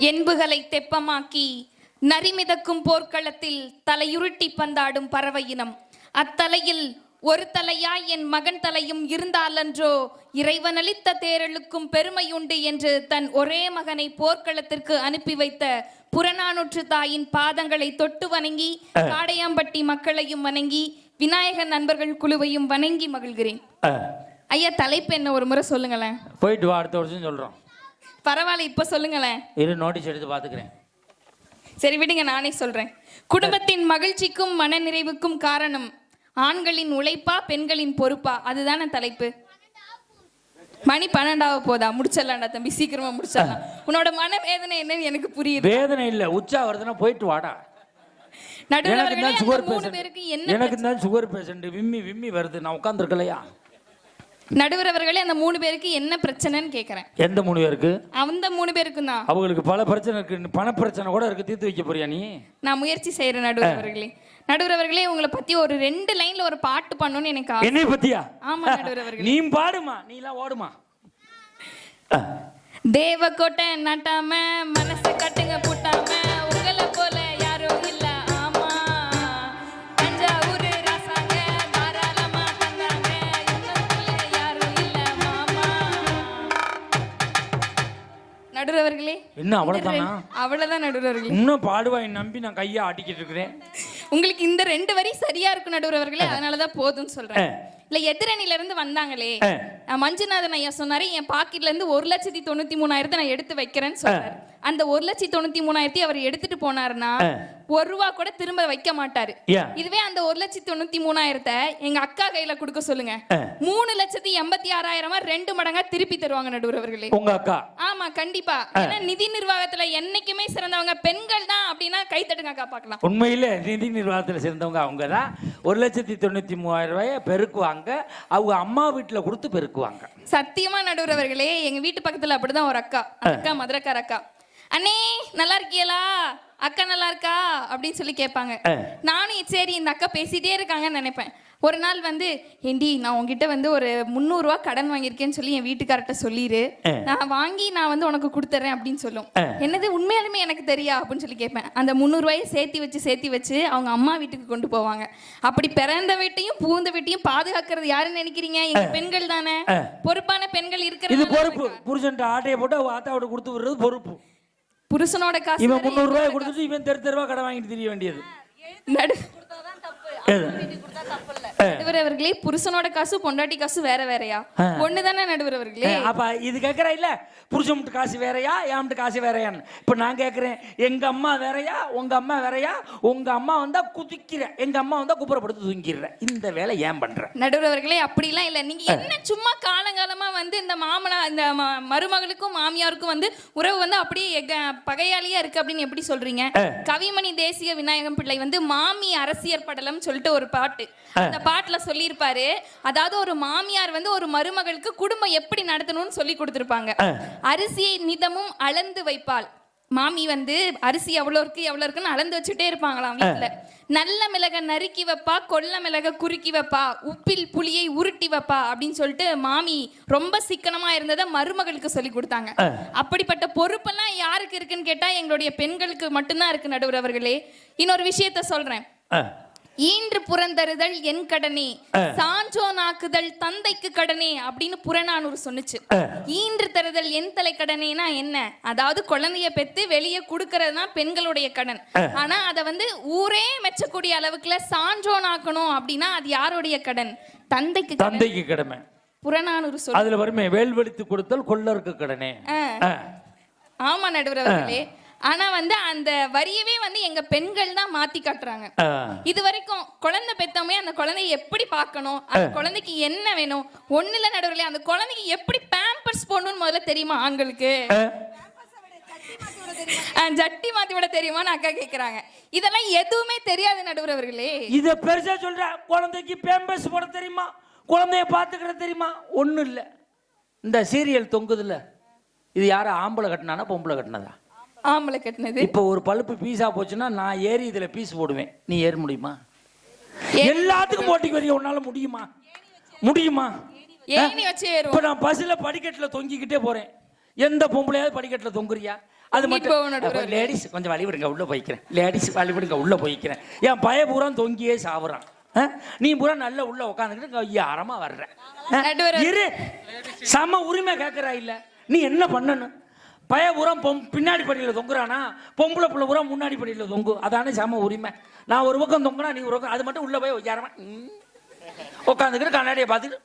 என்புகளை தெப்பமாக்கி நரிமிதக்கும் போர்க்களத்தில் தலையுருட்டி பந்தாடும் பறவை இனம். அத்தலையில் ஒரு தலையாய் என் மகன் தலையும் இருந்தாலன்றோ இறைவனளித்த தேரலுக்கும் பெருமையுண்டு என்று தன் ஒரே மகனை போர்க்களத்திற்கு அனுப்பி வைத்த புறநானூற்று தாயின் பாதங்களை தொட்டு வணங்கி காடையாம்பட்டி மக்களையும் வணங்கி விநாயகர் நண்பர்கள் குழுவையும் வணங்கி மகிழ்கிறேன். ஐயா தலைப்பு என்ன? ஒரு முறை சொல்லுங்களேன். போயிட்டு வா அடுத்த வருஷம் சொல்கிறோம் பரவாயில்ல இப்ப சொல்லுங்களேன். இரு நோட்டீஸ் எடுத்து பார்த்துக்கிறேன் சரி விடுங்க நானே சொல்றேன். குடும்பத்தின் மகிழ்ச்சிக்கும் மனநிறைவுக்கும் காரணம் ஆண்களின் உழைப்பா பெண்களின் பொறுப்பா? அதுதானே தலைப்பு. மணி பன்னெண்டாவ போதா? முடிச்சிடலாம்டா தம்பி சீக்கிரமா முடிச்சிடலாம். உன்னோட மனவேதனை என்னன்னு எனக்கு புரியுது. வேதனை இல்லை உச்சா வருதுன்னா போயிட்டு வாடா. எனக்கு தான் சுகர் பேருக்கு பேஷண்ட் என்ன எனக்கு தான் சுகர் பேஷண்ட் விம்மி விம்மி வருது. நான் உட்காந்துருக்கலையா நடுவர் அவர்களே அந்த மூணு பேருக்கு என்ன பிரச்சனைன்னு கேக்குறேன். எந்த மூணு பேருக்கு? அந்த மூணு பேருக்கும் தான். அவங்களுக்கு பல பிரச்சனை இருக்கு. பண பிரச்சனை கூட இருக்கு. தீர்த்து வைக்க போறியா நீ? நான் முயற்சி செய்யறேன் நடுவர் அவர்களே நடுவர் அவர்களே உங்களை பத்தி ஒரு ரெண்டு லைன்ல ஒரு பாட்டு பண்ணணும்னு எனக்கு. என்னை பத்தியா? ஆமா நடுவர் அவர்களே நீ பாடுமா? நீ எல்லாம் ஓடுமா. தேவக்கோட்டை நட்டாம மனச கட்டுங்க பூட்டாம என்ன அவ்வளவுதானா? அவ்வளவுதான் நடுறவர்களே இன்னும் பாடுவாய் நம்பி நான் கையை ஆட்டிக்கிட்டு இருக்கிறேன். உங்களுக்கு இந்த ரெண்டு வரி சரியா இருக்கும் நடுறவர்களே அதனாலதான் போதும்னு சொல்றேன். இல்ல எதிரணில இருந்து வந்தாங்களே மஞ்சுநாதன் ஐயா சொன்னாரு என் பாக்கெட்ல இருந்து ஒரு லட்சத்தி தொண்ணூத்தி மூணாயிரத்தை நான் எடுத்து வைக்கிறேன்னு சொன்னாரு. அந்த ஒரு லட்சத்தி தொண்ணூத்தி மூணாயிரத்தி அவர் எடுத்துட்டு போனாருன்னா ஒரு ரூபா கூட திரும்ப வைக்க மாட்டாரு. இதுவே அந்த ஒரு லட்சத்தி தொண்ணூத்தி மூணாயிரத்தை எங்க அக்கா கையில கொடுக்க சொல்லுங்க. மூணு லட்சத்தி எண்பத்தி ஆறாயிரமா ரெண்டு மடங்கா திருப்பி தருவாங்க நடுவர் அவர்களே. உங்க அக்கா. ஆமா கண்டிப்பா. ஏன்னா நிதி நிர்வாகத்துல என்னைக்குமே சிறந்தவங்க பெண்கள் தான் அப்படின்னா கை தட்டுங்க அக்கா பார்க்கலாம். உண்மையில நிதி நிர்வாகத்தில் சேர்ந்தவங்க அவங்க தான் ஒரு லட்சத்தி தொண்ணூத்தி மூவாயிரம் ரூபாய பெருக்குவாங்க. அவங்க அம்மா வீட்டில் கொடுத்து பெருக்குவாங்க. சத்தியமா நடுவர் அவர்களே எங்க வீட்டு பக்கத்துல அப்படிதான் ஒரு அக்கா. அக்கா மதுரக்கார அக்கா. அண்ணே நல்லா இருக்கீங்களா அக்கா நல்லா இருக்கா? அப்படின்னு சொல்லி கேட்பாங்க. நானும் சரி இந்த அக்கா பேசிட்டே இருக்காங்கன்னு நினைப்பேன். ஒரு நாள் வந்து ஏண்டி நான் உங்ககிட்ட வந்து ஒரு முந்நூறுரூவா கடன் வாங்கியிருக்கேன்னு சொல்லி என் வீட்டுக்கார்ட்ட சொல்லிடு நான் வாங்கி நான் வந்து உனக்கு கொடுத்துட்றேன் அப்படின்னு சொல்லும். என்னது உண்மையாலுமே எனக்கு தெரியா? அப்படின்னு சொல்லி கேட்பேன். அந்த முந்நூறுரூவாயை சேர்த்தி வச்சு சேர்த்தி வச்சு அவங்க அம்மா வீட்டுக்கு கொண்டு போவாங்க. அப்படி பிறந்த வீட்டையும் பூந்த வீட்டையும் பாதுகாக்கிறது யாருன்னு நினைக்கிறீங்க? எங்க பெண்கள் தானே? பொறுப்பான பெண்கள் இருக்கிறது பொறுப்பு. புருஷன்ட்ட ஆட்டையை போட்டு ஆத்தாவோட கொடுத்து விடுறது பொறுப்பு. புருஷனோட காசு இவன் முந்நூறு ரூபாய் கொடுத்துட்டு இவன் தெரு தெருவா கடை வாங்கிட்டு தெரிய வேண்டியது. நடு எது? நடுவர் அவர்களே புருஷனோட காசு பொண்டாட்டி காசு வேற வேறயா? ஒண்ணுதானே நடுவர் அவர்களே அப்ப இது கேட்கற இல்ல? புருஷன் மட்டும் காசு வேறயா என்கிட்ட காசு வேறயான்னு? இப்ப நான் கேட்கிறேன் எங்க அம்மா வேறயா உங்க அம்மா வேறயா? உங்க அம்மா வந்தா குதிக்கிற எங்க அம்மா வந்தா குப்புறப்படுத்து தூங்கிடுற. இந்த வேலை ஏன் பண்ற? நடுவர் அவர்களே அப்படிலாம் இல்ல. நீங்க என்ன சும்மா காலங்காலமா வந்து இந்த மாமனா இந்த மருமகளுக்கும் மாமியாருக்கும் வந்து உறவு வந்து அப்படியே பகையாளியா இருக்கு அப்படின்னு எப்படி சொல்றீங்க? கவிமணி தேசிய விநாயகம் பிள்ளை வந்து மாமி அரசியர் படலம் சொல்லிட்டு ஒரு பாட்டு. அந்த பாட்டுல சொல்லியிருப்பாரு. அதாவது ஒரு மாமியார் வந்து ஒரு மருமகளுக்கு குடும்பம் எப்படி நடத்தணும்னு சொல்லி கொடுத்திருப்பாங்க. அரிசியை நிதமும் அளந்து வைப்பாள். மாமி வந்து அரிசி எவ்வளோ இருக்கு எவ்வளோ இருக்குன்னு அளந்து வச்சுட்டே இருப்பாங்களாம் வீட்டுல நல்ல மிளக நறுக்கி வைப்பா கொல்ல மிளக குறுக்கி வைப்பா உப்பில் புளியை உருட்டி வைப்பா அப்படின்னு சொல்லிட்டு மாமி ரொம்ப சிக்கனமா இருந்ததை மருமகளுக்கு சொல்லி கொடுத்தாங்க. அப்படிப்பட்ட பொறுப்பெல்லாம் யாருக்கு இருக்குன்னு கேட்டா எங்களுடைய பெண்களுக்கு மட்டும்தான் இருக்கு நடுவர் அவர்களே. இன்னொரு விஷயத்த சொல்றேன். ஈன்று புறந்தருதல் என் கடனே சான்றோனாக்குதல் தந்தைக்கு கடனே அப்படின்னு புறநானூறு சொன்னுச்சு. ஈன்று தருதல் என் தலை கடனேனா என்ன? அதாவது குழந்தைய பெத்து வெளியே கொடுக்கறது தான் பெண்களுடைய கடன். ஆனா அத வந்து ஊரே மெச்சக்கூடிய அளவுக்குல சான்றோனாக்கணும் அப்படின்னா அது யாருடைய கடன்? தந்தைக்கு தந்தைக்கு கடமை. புறநானூறு சொல். அதுல வருமே வேல்வெளித்து கொடுத்தல் கொள்ளருக்கு கடனே. ஆமா நடுவர் அவர்களே ஆனா வந்து அந்த வரியவே வந்து எங்க பெண்கள் தான் மாத்தி காட்டுறாங்க. இது வரைக்கும் குழந்தை பெத்தவங்க அந்த குழந்தைய எப்படி பார்க்கணும்? அந்த குழந்தைக்கு என்ன வேணும்? ஒண்ணுல நடுவில் அந்த குழந்தைக்கு எப்படி பேம்பர்ஸ் போடணும்னு முதல்ல தெரியுமா ஆண்களுக்கு? ஜட்டி மாத்தி விட தெரியுமான்னு அக்கா கேக்குறாங்க. இதெல்லாம் எதுவுமே தெரியாது நடுவர் அவர்களே இத பெருசா சொல்ற குழந்தைக்கு பேம்பஸ் போட தெரியுமா? குழந்தைய பாத்துக்கிற தெரியுமா? ஒண்ணும் இல்ல. இந்த சீரியல் தொங்குதுல்ல. இது யார ஆம்பளை கட்டினானா பொம்பளை கட்டினதா? ஆம்பளை கட்டினது. இப்போ ஒரு பழுப்பு பீஸா போச்சுன்னா நான் ஏறி இதுல பீஸ் போடுவேன். நீ ஏற முடியுமா? எல்லாத்துக்கும் போட்டிக்கு வரைய? உன்னால முடியுமா? முடியுமா? ஏணி வச்சு இப்ப ஏறுவோம். நான் பஸ்ல படிக்கட்டுல தொங்கிக்கிட்டே போறேன். எந்த பொம்பளையாவது படிக்கட்டுல தொங்குறியா? அது மட்டும். லேடிஸ் கொஞ்சம் வழி விடுங்க உள்ள போய்க்கிறேன். லேடிஸ் வழி விடுங்க உள்ள போய்க்கிறேன். என் பய பூரா தொங்கியே சாவுறான்? நீ பூரா நல்ல உள்ள உட்காந்துக்கிட்டு ஐயாரமா வர்ற. ஆ? நடுவர- இரு. சம உரிமை கேட்கறா இல்ல. நீ என்ன பண்ணணும்? பய பூரா பொம் பின்னாடி படியில் தொங்குறானா? பொம்பளை புள்ள பூரா முன்னாடி படியில் தொங்கு. அதானே சம உரிமை. நான் ஒரு பக்கம் தொங்குனா நீ ஒரு பக்கம் அது மட்டும் உள்ள போய் ஐயாரமா உட்காந்துக்கிட்டு கண்ணாடியை பார்த்துட்டு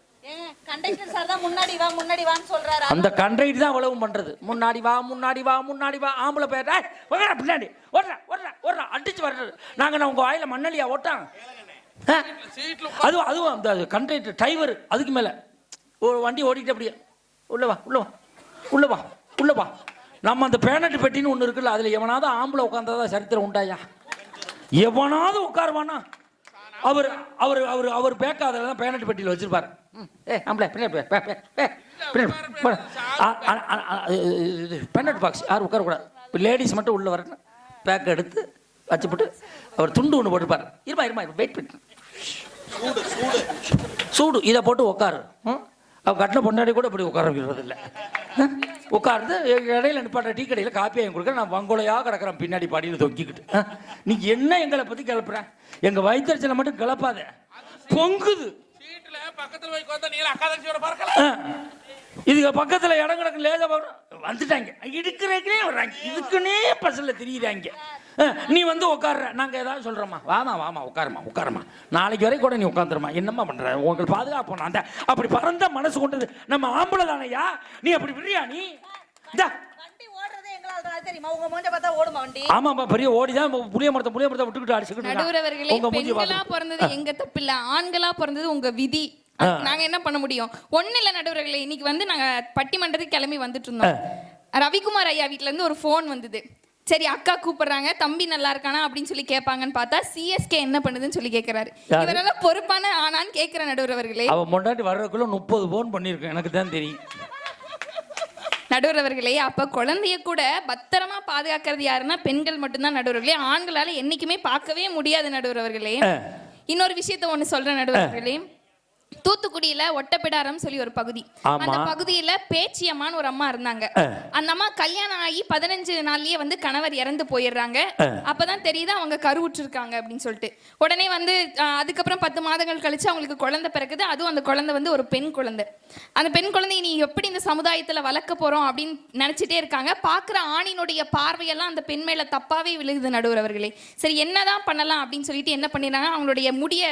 கண்டக்டர் சார் தான் முன்னாடி வா முன்னாடி வான்னு சொல்றாரு. அந்த கண்ட்ரைட் தான் அவ்வளவு பண்றது. முன்னாடி வா முன்னாடி வா முன்னாடி வா. ஆம்பளை பேர் ஓடுறா பின்னாடி. ஓடுறா ஓடுறா ஓடுறா. அடிச்சு வர்றது நாங்க நான் உங்க வாயில மண்ணலியா ஓட்டான்? அதுவும் அதுவும் அந்த கண்ட்ரைட் டிரைவர் அதுக்கு மேல. ஒரு வண்டி ஓடிக்கிட்டு அப்படியே. உள்ள வா உள்ள வா உள்ள வா. உள்ள வா. நம்ம அந்த பேனட் பெட்டின்னு ஒன்று இருக்குல்ல அதுல எவனாவது ஆம்பளை உட்காந்ததா சரித்திரம் உண்டாயா? எவனாவது உட்காருவானா? அவர் அவர் அவர் அவர் பேக்காதில் தான் பேனட் பெட்டியில் வச்சிருப்பாரு. ஏ ஆம்பளை பெனட் பாக்ஸ் யாரும் உட்காரக்கூடாது. இப்போ லேடிஸ் மட்டும் உள்ள வரணும் பேக் எடுத்து வச்சுப்பட்டு அவர் துண்டு ஒன்று போட்டுப்பார். இருமா இருமா வெயிட் பண்ணி சூடு இதை போட்டு உட்காரு. ம்? அவ கட்டின பொண்டாடி கூட இப்படி உட்கார வைக்கிறது இல்லை உட்கார்ந்து இடையில நிப்பாட்ட டீ கடையில் காப்பி வாங்கி கொடுக்க நான் வங்கோலையா கிடக்குறேன் பின்னாடி பாடியில் தொங்கிக்கிட்டு? நீ என்ன எங்களை பற்றி கிளப்புற? எங்கள் வயிற்றுச்சலை மட்டும் கிளப்பாத. பொங்குது. பக்கத்துல. இதுக்கு பக்கத்துல இடம் கிடக்கு லேசா வரும் வந்துட்டாங்க. இடுக்கிறதுக்குனே வர்றாங்க இதுக்குன்னே பஸ்ல திரியுறாங்க. நீ வந்து உட்கார்ற நாங்க ஏதாவது சொல்றோமா? வாமா வாமா உட்காருமா உட்காருமா நாளைக்கு வரைக்கும் கூட நீ உட்காந்துருமா என்னம்மா பண்ற? உங்களுக்கு பாதுகாப்பு அந்த அப்படி பறந்த மனசு கொண்டது நம்ம ஆம்பளை தானையா நீ அப்படி விடுறியா நீ? இந்தா. ஆமாப்பா பெரிய ஓடிதான் புளிய மரத்தை புளிய மரத்தை விட்டுக்கிட்டு அடிச்சுக்கிட்டு நடுவரவர்களே உங்க மூஞ்சி பெண்களா பிறந்தது எங்க தப்பு இல்ல. ஆண்களா பிறந்தது உங்க விதி. நாங்க என்ன பண்ண முடியும்? ஒண்ணு இல்ல நடுவர்களே இன்னைக்கு வந்து நாங்க பட்டிமன்றத்துக்கு கிளம்பி வந்துட்டு இருந்தோம் ரவிக்குமார் ஐயா வீட்ல இருந்து ஒரு ஃபோன் வந்தது. சரி அக்கா கூப்பிடுறாங்க தம்பி நல்லா இருக்கானா அப்படின்னு சொல்லி கேட்பாங்கன்னு பார்த்தா சிஎஸ்கே என்ன பண்ணுதுன்னு சொல்லி கேக்குறாரு யாரு? இவரெல்லாம் பொறுப்பான ஆனான்னு கேக்குற நடுவரவர்களே அவ முன்னாடி வர்றதுக்குள்ள முப்பது போன் பண்ணியிருக்கேன் எனக்கு தான் தெரியும். நடுவரவர்களே அப்ப குழந்தைய கூட பத்திரமா பாதுகாக்கிறது யாருன்னா பெண்கள் மட்டும்தான் நடுவர்களே. ஆண்களால என்னைக்குமே பார்க்கவே முடியாது நடுவரவர்களே. இன்னொரு விஷயத்த ஒண்ணு சொல்றேன் நடுவர்களே. தூத்துக்குடியில ஒட்டப்பிடாரம் சொல்லி ஒரு பகுதி. அந்த பகுதியில பேச்சியம்மான்னு ஒரு அம்மா இருந்தாங்க. அந்த அம்மா கல்யாணம் ஆகி பதினஞ்சு நாள்லயே வந்து கணவர் இறந்து போயிடுறாங்க. அப்பதான் தெரியுது அவங்க கருவுற்றிருக்காங்க அப்படின்னு சொல்லிட்டு. உடனே வந்து அதுக்கப்புறம் பத்து மாதங்கள் கழிச்சு அவங்களுக்கு குழந்தை பிறக்குது. அதுவும் அந்த குழந்தை வந்து ஒரு பெண் குழந்தை. அந்த பெண் குழந்தையை நீ எப்படி இந்த சமுதாயத்துல வளர்க்க போறோம் அப்படின்னு நினைச்சிட்டே இருக்காங்க. பாக்குற ஆணினுடைய பார்வையெல்லாம் அந்த பெண் மேல தப்பாவே விழுகுது நடுவர் அவர்களே. சரி என்னதான் பண்ணலாம் அப்படின்னு சொல்லிட்டு என்ன பண்ணிடுறாங்க அவங்களுடைய முடிய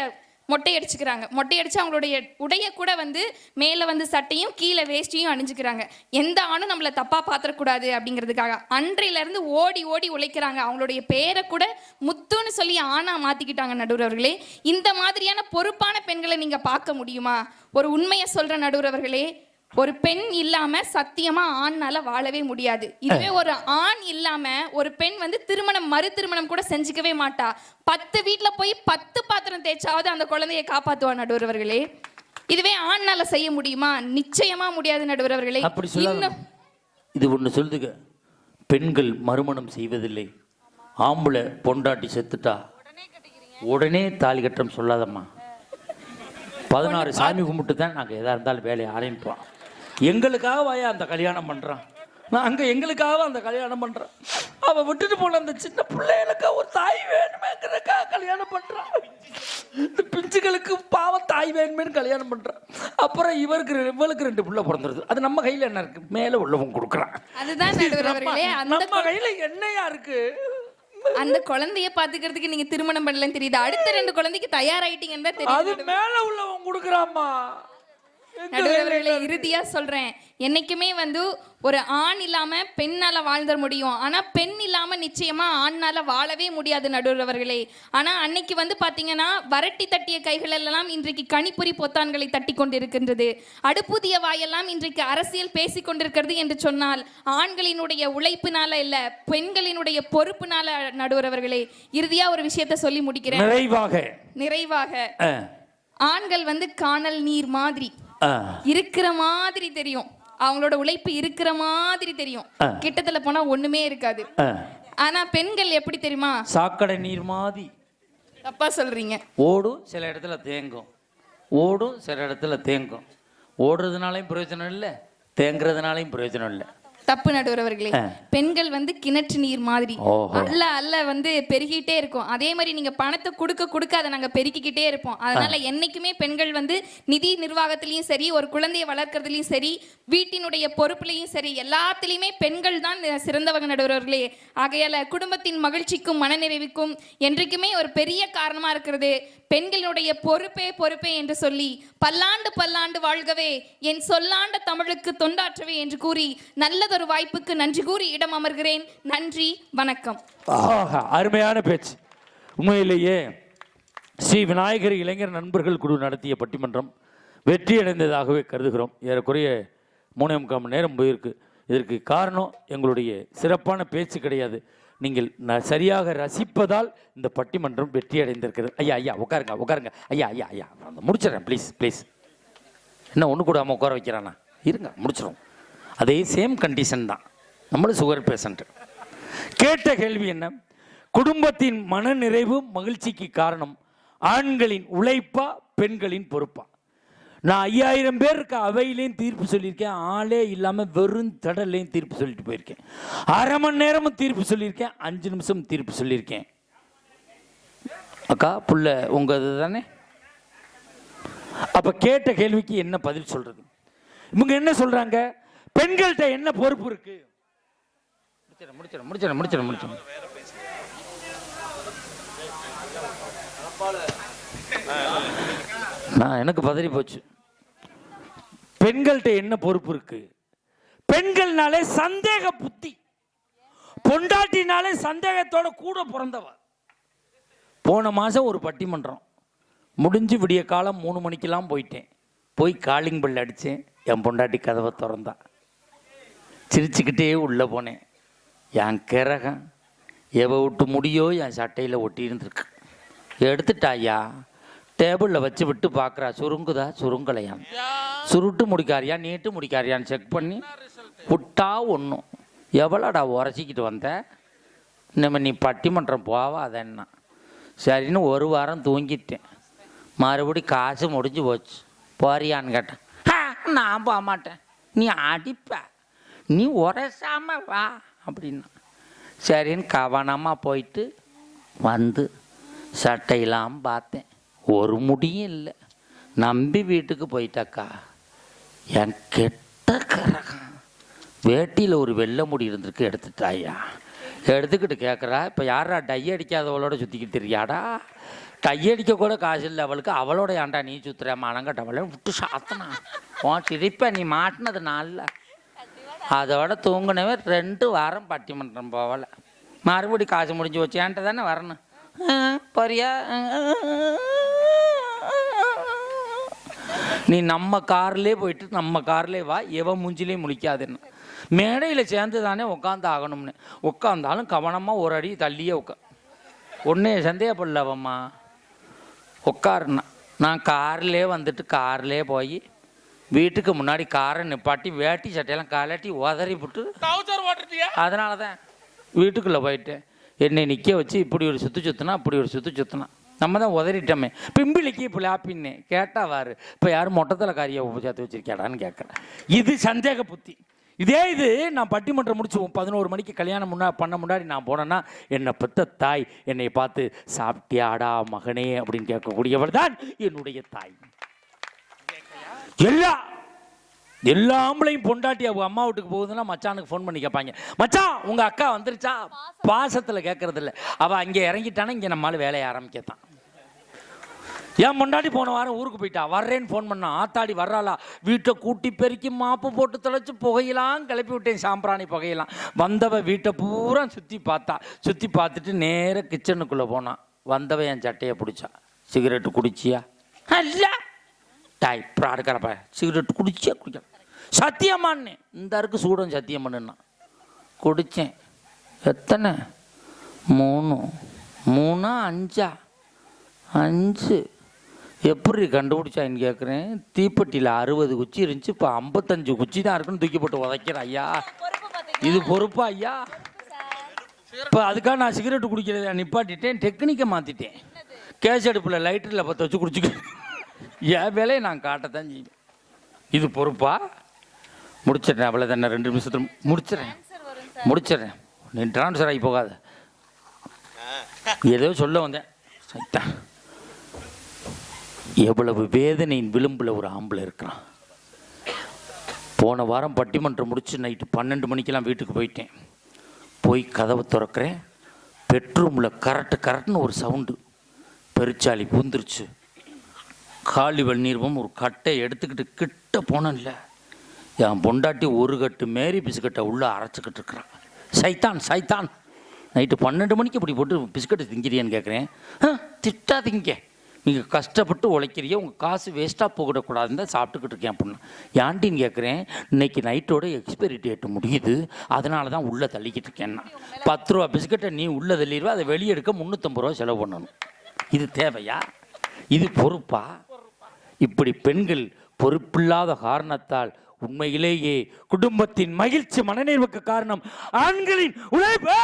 மொட்டை அடிச்சுக்கிறாங்க மொட்டை அடிச்சு அவங்களுடைய உடைய கூட வந்து மேலே வந்து சட்டையும் கீழே வேஷ்டியும் அணிஞ்சுக்கிறாங்க. எந்த ஆணும் நம்மளை தப்பாக பார்த்துடக்கூடாது அப்படிங்கிறதுக்காக. அன்றையிலேருந்து ஓடி ஓடி உழைக்கிறாங்க. அவங்களுடைய பேரை கூட முத்துன்னு சொல்லி ஆணாக மாற்றிக்கிட்டாங்க நடுவரவர்களே இந்த மாதிரியான பொறுப்பான பெண்களை நீங்கள் பார்க்க முடியுமா? ஒரு உண்மையை சொல்கிற நடுவரவர்களே ஒரு பெண் இல்லாம சத்தியமா ஆண்னால வாழவே முடியாது. இதுவே ஒரு ஆண் இல்லாம ஒரு பெண் வந்து திருமணம் மறு திருமணம் கூட செஞ்சுக்கவே மாட்டா. பத்து வீட்ல போய் பத்து பாத்திரம் தேய்ச்சாவது அந்த குழந்தையை காப்பாத்துவா நடுவர்களே இதுவே ஆண்னால செய்ய முடியுமா? நிச்சயமா முடியாது நடுவர்களே அப்படி சொல்லாத இது ஒன்று சொல்லுதுங்க. பெண்கள் மறுமணம் செய்வதில்லை. ஆம்பளை பொண்டாட்டி செத்துட்டா உடனே தாலி கட்டம் சொல்லாதம்மா. பதினாறு சாமி கும்பிட்டு தான் நாங்கள் எதா இருந்தாலும் வேலையை ஆரம்பிப்போம். எங்களுக்காக வாயா அந்த கல்யாணம் பண்ணுறான் நான் அங்கே எங்களுக்காக அந்த கல்யாணம் பண்ணுறான் அவள் விட்டுட்டு போன அந்த சின்ன பிள்ளைகளுக்கு ஒரு தாய் வேணுமேங்கிறக்காக கல்யாணம் பண்ணுறான் இந்த பிஞ்சுகளுக்கு பாவம் தாய் வேணுமேன்னு கல்யாணம் பண்ணுறான் அப்புறம் இவருக்கு இவளுக்கு ரெண்டு பிள்ளை பிறந்துருது. அது நம்ம கையில் என்ன இருக்கு? மேலே உள்ளவன் கொடுக்குறான். அதுதான் நம்ம கையில் என்னையா இருக்கு? அந்த குழந்தைய பாத்துக்கிறதுக்கு நீங்க திருமணம் பண்ணலன்னு தெரியுது. அடுத்த ரெண்டு குழந்தைக்கு தயாராயிட்டீங்கன்னு தான் அது தெரியுது மேல உள்ளவன் கொடுக்குறாம்மா நடுவர்களே இறுதியா சொல்றேன். என்னைக்குமே வந்து ஒரு ஆண் இல்லாம பெண்ணால வாழ்ந்துட முடியும். ஆனா பெண் இல்லாம நிச்சயமா ஆண்ணால வாழவே முடியாது நடுவர்களே ஆனா அன்னைக்கு வந்து பாத்தீங்கன்னா வரட்டி தட்டிய கைகள் எல்லாம் இன்றைக்கு கணிப்பொறி பொத்தான்களை தட்டி கொண்டிருக்கின்றது. அடுப்புதிய வாயெல்லாம் இன்றைக்கு அரசியல் பேசிக் கொண்டிருக்கிறது என்று சொன்னால் ஆண்களினுடைய உழைப்பினால இல்ல பெண்களினுடைய பொறுப்புனால நடுவர்களே இறுதியா ஒரு விஷயத்த சொல்லி முடிக்கிறேன். நிறைவாக. நிறைவாக. ஆண்கள் வந்து காணல் நீர் மாதிரி. இருக்கிற மாதிரி தெரியும். அவங்களோட உழைப்பு இருக்கிற மாதிரி தெரியும். கிட்டத்துல போனா ஒண்ணுமே இருக்காது. ஆனா பெண்கள் எப்படி தெரியுமா? சாக்கடை நீர் மாதிரி. தப்பா சொல்றீங்க. ஓடும் சில இடத்துல தேங்கும். ஓடும் சில இடத்துல தேங்கும். ஓடுறதுனாலையும் பிரயோஜனம் இல்லை தேங்குறதுனாலையும் பிரயோஜனம் இல்லை. தப்பு நடுவர் அவர்களே. பெண்கள் வந்து கிணற்று நீர் மாதிரி. அல்ல அல்ல வந்து பெருகிட்டே இருக்கும். அதே மாதிரி நீங்க பணத்தை கொடுக்க கொடுக்க அதை நாங்க பெருக்கிக்கிட்டே இருப்போம். அதனால என்னைக்குமே பெண்கள் வந்து நிதி நிர்வாகத்திலயும் சரி ஒரு குழந்தையை வளர்க்கறதுலயும் சரி வீட்டினுடைய பொறுப்புலையும் சரி எல்லாத்துலயுமே பெண்கள் தான் சிறந்தவங்க நடுவர் அவர்களே ஆகையால குடும்பத்தின் மகிழ்ச்சிக்கும் மனநிறைவுக்கும் என்றைக்குமே ஒரு பெரிய காரணமா இருக்கிறது. பெண்களுடைய பொறுப்பே பொறுப்பே என்று சொல்லி பல்லாண்டு பல்லாண்டு வாழ்கவே என் சொல்லாண்ட தமிழுக்கு தொண்டாற்றவே என்று கூறி ஒரு வாய்ப்புக்கு நன்றி கூறி இடம் அமர்கிறேன். நன்றி வணக்கம். அருமையான பேச்சு. உண்மையிலேயே ஸ்ரீ விநாயகர் இளைஞர் நண்பர்கள் குழு நடத்திய பட்டிமன்றம் வெற்றியடைந்ததாகவே கருதுகிறோம். ஏறக்குறைய மூணே முக்கால் மணி நேரம் போயிருக்கு. இதற்கு காரணம் எங்களுடைய சிறப்பான பேச்சு கிடையாது. நீங்கள் ந- சரியாக ரசிப்பதால் இந்த பட்டிமன்றம் வெற்றி அடைந்திருக்கிறது ஐயா ஐயா உட்காருங்க உட்காருங்க. ஐயா ஐயா ஐயா அந்த முடிச்சிடறேன். ப்ளீஸ் ப்ளீஸ் என்ன ஒன்று கூடாமல் உட்கார வைக்கிறானா? இருங்க முடிச்சிடும் அதே சேம் கண்டிஷன் தான். நம்மளும் சுகர் பேஷண்ட்டு கேட்ட கேள்வி என்ன? குடும்பத்தின் மனநிறைவு மகிழ்ச்சிக்கு காரணம். ஆண்களின் உழைப்பா பெண்களின் பொறுப்பா? நான் ஐயாயிரம் பேர் இருக்க அவையிலையும் தீர்ப்பு சொல்லியிருக்கேன். ஆளே இல்லாமல் வெறும் தடல்லையும் தீர்ப்பு சொல்லிட்டு போயிருக்கேன். அரை மணி நேரமும் தீர்ப்பு சொல்லியிருக்கேன். அஞ்சு நிமிஷம் தீர்ப்பு சொல்லியிருக்கேன். அக்கா புள்ள உங்க இது தானே? அப்போ கேட்ட கேள்விக்கு என்ன பதில் சொல்றது? இவங்க என்ன சொல்றாங்க? பெண்கள்கிட்ட என்ன பொறுப்பு இருக்கு? முடிச்சிடறேன் முடிச்சிடறேன் முடிச்சிடறேன் முடிச்சிடறேன் நான் எனக்கு பதறி போச்சு. பெண்கள்கிட்ட என்ன பொறுப்பு இருக்கு? பெண்கள்னாலே சந்தேக புத்தி. பொண்டாட்டினாலே சந்தேகத்தோட கூட பிறந்தவ போன மாதம் ஒரு பட்டிமன்றம். முடிஞ்சு விடிய காலம் மூணு மணிக்கெல்லாம் போயிட்டேன். போய் காலிங் பெல் அடித்தேன் என் பொண்டாட்டி கதவை திறந்தா. சிரிச்சுக்கிட்டே உள்ளே போனேன். என் கிரகம் எவ விட்டு முடியோ என் சட்டையில் ஒட்டி இருந்திருக்கு. எடுத்துட்டாயா டேபிளில் வச்சு விட்டு பார்க்குறா சுருங்குதா? சுருங்கலையான் சுருட்டு முடிக்காரியா? நீட்டு முடிக்காரியான்னு செக் பண்ணி விட்டா ஒன்றும் எவ்வளோடா உரைச்சிக்கிட்டு வந்த? இனிமே நீ பட்டிமன்றம் போவாதன்னா. சரின்னு ஒரு வாரம் தூங்கிட்டேன். மறுபடி காசு முடிஞ்சு போச்சு. போறியான்னு கேட்டேன். "ஆ, நான் போக மாட்டேன். நீ அடிப்ப. நீ உரைசாம வா அப்படின்னா. சரின்னு கவனமாக போயிட்டு வந்து சட்டையெல்லாம் பார்த்தேன். ஒரு முடியும் இல்லை. நம்பி வீட்டுக்கு போயிட்டாக்கா. என் கெட்ட கரகம். வேட்டியில் ஒரு வெள்ளை முடி இருந்திருக்கு எடுத்துட்டாயா. எடுத்துக்கிட்டு கேட்குறா இப்போ யாரா டை அடிக்காதவளோட சுற்றிக்கிட்டு தெரியாடா டை அடிக்க கூட காசு இல்லை அவளுக்கு. அவளோட ஏன்டா நீ சுத்துற? மனங்கட்டவளை விட்டு சாத்தனா. உன் சிரிப்ப நீ மாட்டினது நாளில். அதோட தூங்கினவே ரெண்டு வாரம் பட்டிமன்றம் போகலை. மறுபடி காசு முடிஞ்சு வச்சு என்கிட்ட தானே வரணும். ஆ, போறியா? நீ நம்ம கார்லேயே போயிட்டு நம்ம கார்லேயே வா. எவன் மூஞ்சிலே முழிக்காதுன்னு. மேடையில் சேர்ந்து தானே உட்காந்து ஆகணும்னு உட்காந்தாலும் கவனமாக ஒரு அடி தள்ளியே உட்கா ஒன்றே சந்தேகப்படலவம்மா. உட்காருண்ணா நான் கார்லேயே வந்துட்டு கார்லேயே போய் வீட்டுக்கு முன்னாடி காரை நிப்பாட்டி வேட்டி சட்டையெல்லாம் கலட்டி உதறி ஓட்டுட்டியா அதனால தான் வீட்டுக்குள்ளே போயிட்டேன் என்னை நிற்க வச்சு இப்படி ஒரு சுற்று சுற்றினா அப்படி ஒரு சுற்று சுற்றினா நம்ம தான் உதறிட்டோமே. பிம்பிளிக்கு இப்போ லாப்பின்னே கேட்டா வாரு. இப்போ யாரும் மொட்டத்தில் காரியை சேர்த்து வச்சிருக்கேடான்னு கேட்குறேன் இது சந்தேக புத்தி. இதே இது நான் பட்டிமன்றம் முடிச்சு பதினோரு மணிக்கு கல்யாணம் முன்னா பண்ண முன்னாடி நான் போனேன்னா என்னை பெத்த தாய் என்னை பார்த்து சாப்பிட்டியாடா மகனே அப்படின்னு கேட்கக்கூடியவர் தான் என்னுடைய தாய். எல்லா எல்லா ஆம்பளையும் பொண்டாட்டி அவங்க அம்மா வீட்டுக்கு போகுதுன்னா மச்சானுக்கு ஃபோன் பண்ணி கேட்பாங்க மச்சான் உங்க அக்கா வந்துருச்சா? பாசத்தில் கேட்கறது இல்லை அவள் அங்கே இறங்கிட்டானா இங்கே நம்மளால வேலையை ஆரம்பிக்கத்தான். ஏன் முன்னாடி போன வாரம் ஊருக்கு போயிட்டா. வர்றேன்னு ஃபோன் பண்ணா ஆத்தாடி வர்றாளா? வீட்டை கூட்டி பெருக்கி மாப்பு போட்டு தொலைச்சி புகையெல்லாம் கிளப்பி விட்டேன் சாம்பிராணி புகையெல்லாம். வந்தவ வீட்டை பூரா சுற்றி பார்த்தா. சுற்றி பார்த்துட்டு நேராக கிச்சனுக்குள்ளே போனான். வந்தவ என் சட்டையை பிடிச்சா சிகரெட்டு குடிச்சியா? அல்ல டாய் ப்ராடுக்கிறப்ப சிகரெட் குடிச்சே குடிக்க. சத்தியமானே இந்த அருக்கு சூடம் சத்தியம் பண்ணுன்னா குடித்தேன் எத்தனை? மூணு. மூணா அஞ்சா? அஞ்சு. எப்படி கண்டுபிடிச்சான்னு கேட்குறேன் தீப்பெட்டியில் அறுபது குச்சி இருந்துச்சு. இப்போ ஐம்பத்தஞ்சு குச்சி தான் இருக்குன்னு தூக்கி போட்டு உதைக்கிறேன் ஐயா. இது பொறுப்பா ஐயா? இப்போ அதுக்காக நான் சிகரெட் குடிக்கிறத நிப்பாட்டிட்டேன் டெக்னிக்கை மாற்றிட்டேன் கேஸ் அடுப்பில் லைட்டரில் பற்ற வச்சு குடிச்சுக்க என் வேலையை நான் காட்டத்தான் செய்வேன். இது பொறுப்பா? முடிச்சிடுறேன் அவ்வளோதானே ரெண்டு நிமிஷத்துல முடிச்சிடுறேன். முடிச்சிடுறேன். நீ ட்ரான்ஸ்ஃபர் ஆகி போகாத. ஏதோ சொல்ல வந்தேன். எவ்வளவு வேதனையின் விளிம்பில் ஒரு ஆம்பளை இருக்கிறான். போன வாரம் பட்டிமன்றம் முடிச்சு நைட்டு பன்னெண்டு மணிக்கெல்லாம் வீட்டுக்கு போயிட்டேன். போய் கதவை திறக்கிறேன். பெட்ரூமில் கரெக்டு கரெக்ட்னு ஒரு சவுண்டு பெருச்சாளி பூந்துருச்சு. காலி வெந்நீர்வம் ஒரு கட்டை எடுத்துக்கிட்டு கிட்ட போனேன்ல. என் பொண்டாட்டி ஒரு கட்டு மேரி பிஸ்கட்டை உள்ளே அரைச்சிக்கிட்டு இருக்கிறான் சைத்தான் சைத்தான். நைட்டு பன்னெண்டு மணிக்கு இப்படி போட்டு பிஸ்கட்டு திங்கிறியான்னு கேட்குறேன் ஆ திட்டாதீங்க. நீங்கள் கஷ்டப்பட்டு உழைக்கிறிய உங்கள் காசு வேஸ்ட்டாக போகக்கூடாதுன்னு தான் சாப்பிட்டுக்கிட்டு இருக்கேன் பொண்ணு. ஏன்டின்னு கேட்குறேன் இன்னைக்கு நைட்டோட எக்ஸ்பைரி டேட் முடியுது. அதனால தான் உள்ளே தள்ளிக்கிட்டு இருக்கேன்னா பத்து ரூபா பிஸ்கட்டை நீ உள்ளே தள்ளிடுவா அதை வெளியே எடுக்க முந்நூற்றம்பது ரூபா செலவு பண்ணணும். இது தேவையா? இது பொறுப்பா? இப்படி பெண்கள் பொறுப்பில்லாத காரணத்தால் உண்மையிலேயே குடும்பத்தின் மகிழ்ச்சி மனநிறைவுக்கு காரணம் ஆண்களின் உழைப்பு.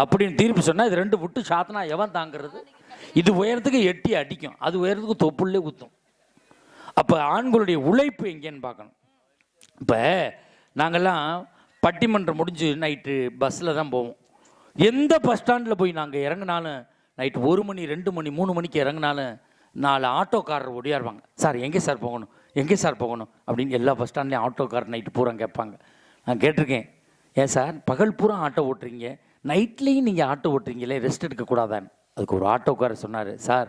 அப்படின்னு தீர்ப்பு சொன்னா இது ரெண்டு விட்டு சாத்தனா எவன் தாங்கிறது? இது உயரத்துக்கு எட்டி அடிக்கும். அது உயரத்துக்கு தொப்புள்ளே குத்தும். அப்ப ஆண்களுடைய உழைப்பு எங்கேன்னு பார்க்கணும். இப்போ நாங்கெல்லாம் பட்டிமன்றம் முடிஞ்சு நைட்டு பஸ்ஸில் தான் போவோம். எந்த பஸ் ஸ்டாண்டில் போய் நாங்கள் இறங்குனாலும் நைட்டு ஒரு மணி ரெண்டு மணி மூணு மணிக்கு இறங்குனாலும் நாலு ஆட்டோக்காரர் ஒடியாருவாங்க. சார் எங்கே சார் போகணும்? எங்கே சார் போகணும்? அப்படின்னு எல்லா பஸ் ஸ்டாண்ட்லேயும் ஆட்டோக்காரர் நைட்டு பூரா கேட்பாங்க. நான் கேட்டிருக்கேன் ஏன் சார் பகல் பூரா ஆட்டோ ஓட்டுறீங்க? நைட்லேயும் நீங்கள் ஆட்டோ ஓட்டுறீங்களே? ரெஸ்ட் எடுக்கக்கூடாதான்னு? அதுக்கு ஒரு ஆட்டோக்காரர் சொன்னார் சார்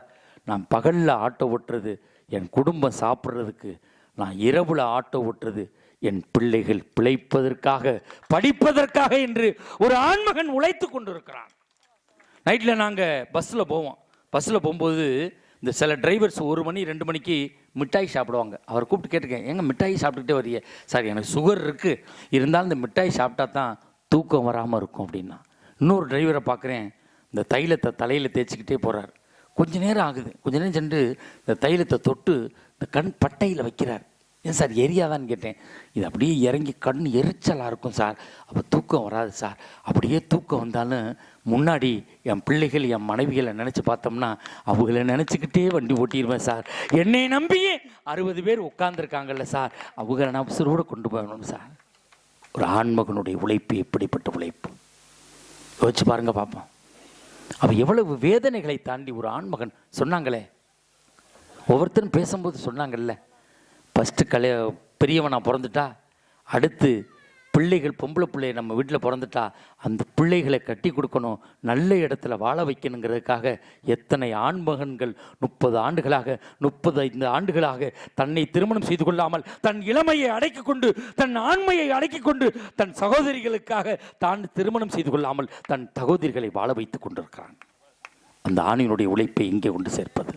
நான் பகலில் ஆட்டோ ஓட்டுறது என் குடும்பம் சாப்பிட்றதுக்கு நான் இரவில் ஆட்டோ ஓட்டுறது என் பிள்ளைகள் பிழைப்பதற்காக படிப்பதற்காக என்று ஒரு ஆண்மகன் உழைத்து கொண்டிருக்கிறான். நைட்டில் நாங்கள் பஸ்ஸில் போவோம். பஸ்ஸில் போகும்போது இந்த சில டிரைவர்ஸ் ஒரு மணி ரெண்டு மணிக்கு மிட்டாய் சாப்பிடுவாங்க. அவர் கூப்பிட்டு கேட்டிருக்கேன் ஏங்க மிட்டாய் சாப்பிட்டுக்கிட்டே வரிய சார் எனக்கு சுகர் இருக்குது இருந்தாலும் இந்த மிட்டாய் சாப்பிட்டா தான் தூக்கம் வராமல் இருக்கும் அப்படின்னா. இன்னொரு டிரைவரை பார்க்குறேன் இந்த தைலத்தை தலையில் தேய்ச்சிக்கிட்டே போகிறார் கொஞ்ச நேரம் ஆகுது. கொஞ்ச நேரம் சென்று இந்த தைலத்தை தொட்டு இந்த கண் பட்டையில் வைக்கிறார். ஏன் சார் எரியாதான்னு கேட்டேன். இது அப்படியே இறங்கி கண் எரிச்சலாக இருக்கும் சார். அப்போ தூக்கம் வராது சார். அப்படியே தூக்கம் வந்தாலும் முன்னாடி என் பிள்ளைகள் என் மனைவிகளை நினச்சி பார்த்தோம்னா அவங்கள நினச்சிக்கிட்டே வண்டி ஓட்டிடுவேன் சார். என்னை நம்பியே அறுபது பேர் உட்காந்துருக்காங்கல்ல சார். அவங்கள நான் உசுரோடு கொண்டு போகணும் சார். ஒரு ஆண்மகனுடைய உழைப்பு எப்படிப்பட்ட உழைப்பு? யோசிச்சு பாருங்க பார்ப்போம் அவள் எவ்வளவு வேதனைகளை தாண்டி ஒரு ஆண்மகன் சொன்னாங்களே? ஒவ்வொருத்தரும் பேசும்போது சொன்னாங்கல்ல ஃபஸ்ட்டு கலை பெரியவனாக பிறந்துட்டா அடுத்து பிள்ளைகள் பொம்பளை பிள்ளையை நம்ம வீட்டில் பிறந்துட்டா அந்த பிள்ளைகளை கட்டி கொடுக்கணும் நல்ல இடத்துல வாழ வைக்கணுங்கிறதுக்காக எத்தனை ஆண்மகன்கள் முப்பது ஆண்டுகளாக முப்பது ஐந்து ஆண்டுகளாக தன்னை திருமணம் செய்து கொள்ளாமல் தன் இளமையை அடக்கிக் கொண்டு தன் ஆண்மையை அடக்கிக் கொண்டு தன் சகோதரிகளுக்காக தான் திருமணம் செய்து கொள்ளாமல் தன் சகோதரிகளை வாழ வைத்துக் கொண்டிருக்கிறான். அந்த ஆணினுடைய உழைப்பை இங்கே கொண்டு சேர்ப்பது.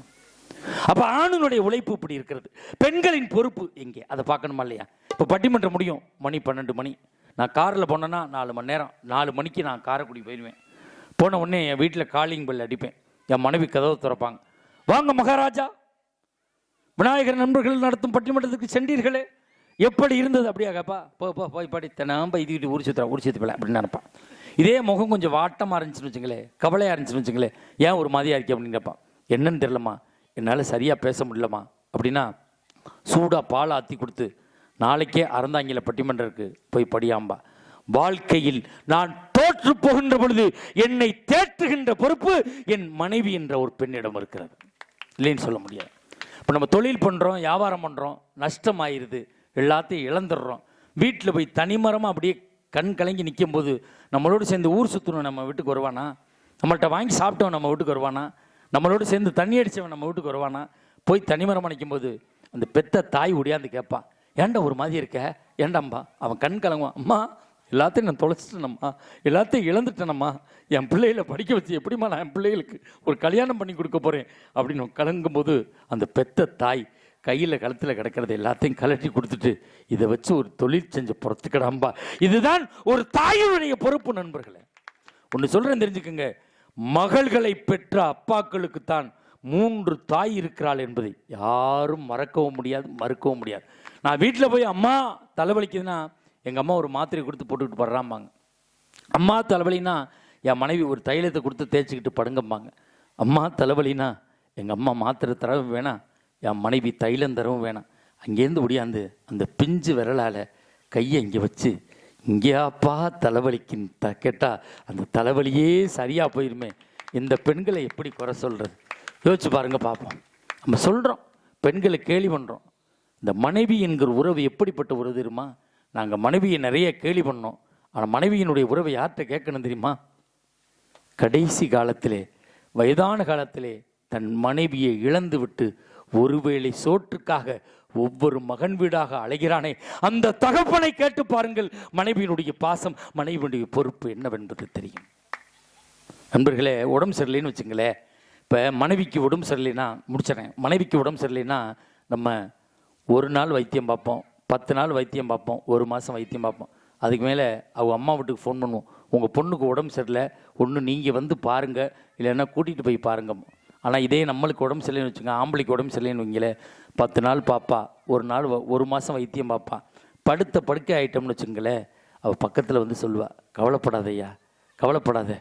அப்போ ஆணுனுடைய உழைப்பு இப்படி இருக்கிறது. பெண்களின் பொறுப்பு எங்கே அதை பார்க்கணுமா இல்லையா? இப்போ பட்டிமன்றம் முடியும். மணி பன்னெண்டு மணி. நான் காரில் போனேன்னா நாலு மணி நேரம். நாலு மணிக்கு நான் காரைக்குடி போயிடுவேன். போன உடனே என் வீட்டில் காலிங் பெல் அடிப்பேன். என் மனைவி கதவை திறப்பாங்க. வாங்க மகாராஜா விநாயகர் நண்பர்கள் நடத்தும் பட்டிமன்றத்துக்கு சென்றீர்களே. எப்படி இருந்தது? அப்படியா கேப்பா. போ போ போய் பாடி. தினம் போய் இது ஊர் சுற்றுறா ஊர் சுற்றி அப்படின்னு நினைப்பான். இதே முகம் கொஞ்சம் வாட்டமாக இருந்துச்சுன்னு வச்சுங்களேன். கவலையாக இருந்துச்சுன்னு வச்சுங்களேன். ஏன் ஒரு மாதிரியா இருக்கே? அப்படின்னு கேட்பான் என்னன்னு தெரியலம்மா. என்னால் சரியாக பேச முடியலம்மா அப்படின்னா சூடாக பால் ஆற்றி கொடுத்து நாளைக்கே அறந்தாங்கில பட்டிமன்றம் இருக்குது போய் படியாம்பா. வாழ்க்கையில் நான் தோற்று போகின்ற பொழுது என்னை தேற்றுகின்ற பொறுப்பு என் மனைவி என்ற ஒரு பெண்ணிடம் இருக்கிறது. இல்லைன்னு சொல்ல முடியாது. இப்போ நம்ம தொழில் பண்ணுறோம் வியாபாரம் பண்ணுறோம் நஷ்டம் ஆயிருது எல்லாத்தையும் இழந்துடுறோம். வீட்டில் போய் தனிமரமாக அப்படியே கண் கலங்கி நிற்கும் போது நம்மளோடு சேர்ந்து ஊர் சுற்றணும் நம்ம வீட்டுக்கு வருவானா? நம்மள்கிட்ட வாங்கி சாப்பிட்டோம் நம்ம வீட்டுக்கு வருவானா? நம்மளோட சேர்ந்து தண்ணி அடித்தவன் நம்ம வீட்டுக்கு வருவானா? போய் தனிமரம் அணைக்கும் போது அந்த பெத்த தாய் ஒடியாந்து கேட்பான் ஏன்டா ஒரு மாதிரி இருக்க? ஏண்டாம்பா அவன் கண் கலங்குவான். அம்மா எல்லாத்தையும் நான் தொலைச்சிட்டேனம்மா. எல்லாத்தையும் இழந்துட்டேனம்மா. என் பிள்ளைகளை படிக்க வச்சு எப்படிம்மா நான் என் பிள்ளைகளுக்கு ஒரு கல்யாணம் பண்ணி கொடுக்க போகிறேன் அப்படின்னு கலங்கும்போது அந்த பெத்த தாய் கையில் கழுத்தில் கிடக்கிறது எல்லாத்தையும் கலட்டி கொடுத்துட்டு இதை வச்சு ஒரு தொழில் செஞ்சு புறத்துக்கிடாம்பா. இதுதான் ஒரு தாயினுடைய பொறுப்பு நண்பர்களே. ஒன்று சொல்கிறேன் தெரிஞ்சுக்கோங்க. மகள்களை பெற்ற அப்பாக்களுக்கு தான் மூன்று தாய் இருக்கிறாள் என்பதை யாரும் மறக்கவும் முடியாது மறுக்கவும் முடியாது. நான் வீட்டில் போய் அம்மா தலைவலிக்குதுன்னா எங்கள் அம்மா ஒரு மாத்திரை கொடுத்து போட்டுக்கிட்டு படுறாம்பாங்க. அம்மா தலைவலின்னா என் மனைவி ஒரு தைலத்தை கொடுத்து தேய்ச்சிக்கிட்டு படுங்கம்பாங்க. அம்மா தலைவலினா எங்கள் அம்மா மாத்திரை தரவும் வேணாம் என் மனைவி தைலம் தரவும் வேணாம். அங்கேருந்து ஒடியாந்து அந்த பிஞ்சு விரலால் கையை இங்கே வச்சு இங்கேயாப்பா தலைவலிக்குன்னு த கேட்டால் அந்த தலைவலியே சரியாக போயிருமே. இந்த பெண்களை எப்படி குறை சொல்கிறது யோசிச்சு பாருங்கள் பார்ப்போம் நம்ம சொல்கிறோம் பெண்களை கேலி பண்ணுறோம் இந்த மனைவி என்கிற உறவு எப்படிப்பட்ட உறவு தெரியுமா? நாங்கள் மனைவியை நிறைய கேலி பண்ணோம். ஆனால் மனைவியினுடைய உறவை யார்கிட்ட கேட்கணும் தெரியுமா? கடைசி காலத்திலே வயதான காலத்திலே தன் மனைவியை இழந்து விட்டு ஒருவேளை சோற்றுக்காக ஒவ்வொரு மகன் வீடாக அழைகிறானே. அந்த தகப்பனை கேட்டு பாருங்கள். மனைவியினுடைய பாசம் மனைவியினுடைய பொறுப்பு என்னவென்பது தெரியும். நண்பர்களே உடம்பு சரியில்லைன்னு வச்சுங்களேன் இப்போ மனைவிக்கு உடம்பு சரியில்லைன்னா முடிச்சிடறேன். மனைவிக்கு உடம்பு சரியில்லைன்னா நம்ம ஒரு நாள் வைத்தியம் பார்ப்போம் பத்து நாள் வைத்தியம் பார்ப்போம் ஒரு மாதம் வைத்தியம் பார்ப்போம். அதுக்கு மேலே அவங்க அம்மா வீட்டுக்கு ஃபோன் பண்ணுவோம். உங்கள் பொண்ணுக்கு உடம்பு சரியில்லை ஒன்று நீங்கள் வந்து பாருங்கள் இல்லைன்னா கூட்டிகிட்டு போய் பாருங்க. ஆனால் இதே நம்மளுக்கு உடம்பு சரியில்லைன்னு வச்சுக்கோங்க ஆம்பளைக்கு உடம்பு சரியில்லைன்னு வைங்களேன் பத்து நாள் பாப்பா ஒரு நாள் வ- ஒரு மாதம் வைத்தியம் பார்ப்பா படுத்த படுக்கை ஆயிட்டோம்னு வச்சுங்களேன் அவள் பக்கத்தில் வந்து சொல்லுவாள் கவலைப்படாதையா கவலைப்படாத.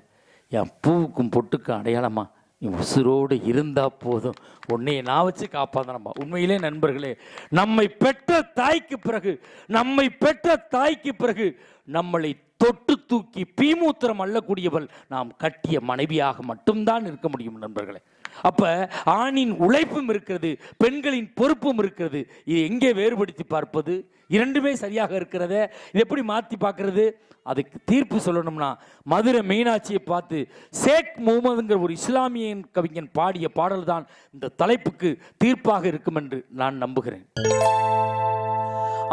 என் பூவுக்கும் பொட்டுக்கும் அடையாளமா நீ உசுரோடு இருந்தால் போதும். உன்னையை நான் வச்சு காப்பாதனமா உண்மையிலே நண்பர்களே நம்மை பெற்ற தாய்க்கு பிறகு நம்மை பெற்ற தாய்க்கு பிறகு நம்மளை தொட்டு தூக்கி பீமூத்திரம் அள்ளக்கூடியவள் நாம் கட்டிய மனைவியாக மட்டும்தான் இருக்க முடியும் நண்பர்களே. அப்ப ஆணின் உழைப்பும் இருக்கிறது பெண்களின் பொறுப்பும் இருக்கிறது. இது எங்கே வேறுபடுத்தி பார்ப்பது? இரண்டுமே சரியாக இருக்கிறத இது எப்படி மாத்தி பார்க்கறது? அதுக்கு தீர்ப்பு சொல்லணும்னா மதுரை மீனாட்சியை பார்த்து சேக் முகமதுங்கிற ஒரு இஸ்லாமிய கவிஞன் பாடிய பாடல் தான் இந்த தலைப்புக்கு தீர்ப்பாக இருக்கும் என்று நான் நம்புகிறேன்.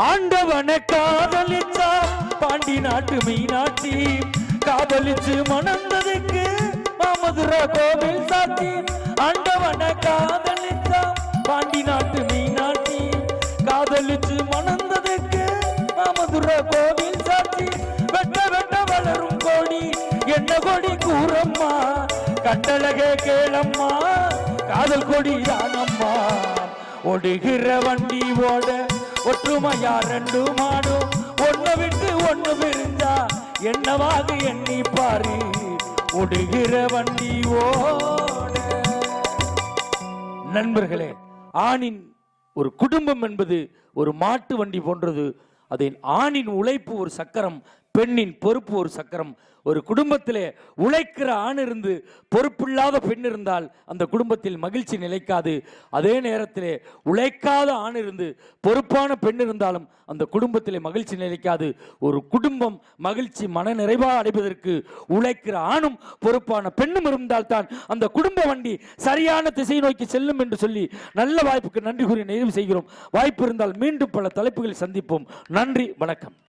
ஆண்டவனை காதலிச்சா பாண்டி நாட்டு மீனாட்சி காதலிச்சு மணந்ததுக்கு மாமதுரா கோவில் சாட்சி ஆண்டவனை காதலிச்சா பாண்டி நாட்டு மீனாட்சி காதலிச்சு மணந்ததுக்கு மாமதுரா கோவில் சாட்சி வெட்ட வெட்ட வளரும் கோடி என்ன கொடி கூறம்மா? கட்டழகே கேளம்மா காதல் கொடி தானம்மா? ஒடுகிற வண்டி ஓட ஒற்றுமையா ரெண்டு மாடும். ஒண்ணு விட்டு ஒண்ணு பிரிஞ்சா என்னவாக எண்ணி பாரு. ஓடுகிற வண்டி ஓட. நண்பர்களே ஆணின் ஒரு குடும்பம் என்பது ஒரு மாட்டு வண்டி போன்றது. அதன் ஆணின் உழைப்பு ஒரு சக்கரம். பெண்ணின் பொறுப்பு ஒரு சக்கரம். ஒரு குடும்பத்திலே உழைக்கிற ஆண் இருந்து பொறுப்பில்லாத பெண் இருந்தால் அந்த குடும்பத்தில் மகிழ்ச்சி நிலைக்காது. அதே நேரத்திலே உழைக்காத ஆண் இருந்து பொறுப்பான பெண் இருந்தாலும் அந்த குடும்பத்திலே மகிழ்ச்சி நிலைக்காது. ஒரு குடும்பம் மகிழ்ச்சி மன நிறைவாக அடைவதற்கு உழைக்கிற ஆணும் பொறுப்பான பெண்ணும் இருந்தால்தான் அந்த குடும்ப வண்டி சரியான திசை நோக்கி செல்லும் என்று சொல்லி நல்ல வாய்ப்புக்கு நன்றி கூறி நிறைவு செய்கிறோம். வாய்ப்பு இருந்தால் மீண்டும் பல தலைப்புகளை சந்திப்போம். நன்றி வணக்கம்.